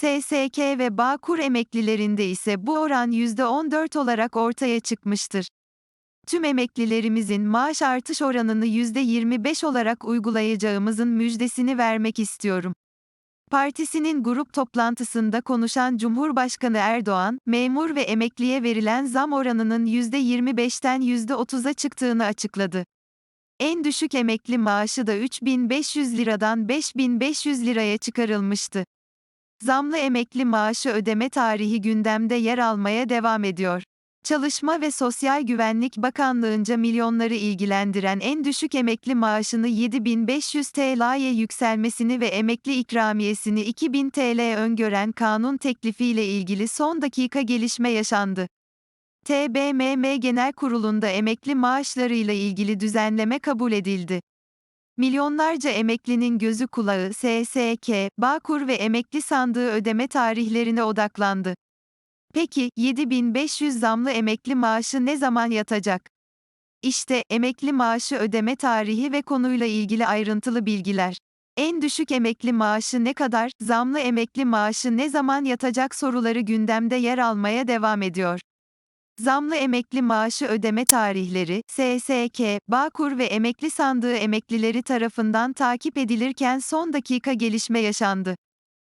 SSK ve Bağkur emeklilerinde ise bu oran %14 olarak ortaya çıkmıştır. Tüm emeklilerimizin maaş artış oranını %25 olarak uygulayacağımızın müjdesini vermek istiyorum. Partisinin grup toplantısında konuşan Cumhurbaşkanı Erdoğan, memur ve emekliye verilen zam oranının %25'ten %30'a çıktığını açıkladı. En düşük emekli maaşı da 3500 liradan 5500 liraya çıkarılmıştı. Zamlı emekli maaşı ödeme tarihi gündemde yer almaya devam ediyor. Çalışma ve Sosyal Güvenlik Bakanlığı'nca milyonları ilgilendiren en düşük emekli maaşını 7500 TL'ye yükselmesini ve emekli ikramiyesini 2000 TL öngören kanun teklifiyle ilgili son dakika gelişme yaşandı. TBMM Genel Kurulu'nda emekli maaşlarıyla ilgili düzenleme kabul edildi. Milyonlarca emeklinin gözü kulağı SSK, Bağkur ve emekli sandığı ödeme tarihlerine odaklandı. Peki, 7500 zamlı emekli maaşı ne zaman yatacak? İşte, emekli maaşı ödeme tarihi ve konuyla ilgili ayrıntılı bilgiler. En düşük emekli maaşı ne kadar, zamlı emekli maaşı ne zaman yatacak soruları gündemde yer almaya devam ediyor. Zamlı emekli maaşı ödeme tarihleri, SSK, Bağkur ve emekli sandığı emeklileri tarafından takip edilirken son dakika gelişme yaşandı.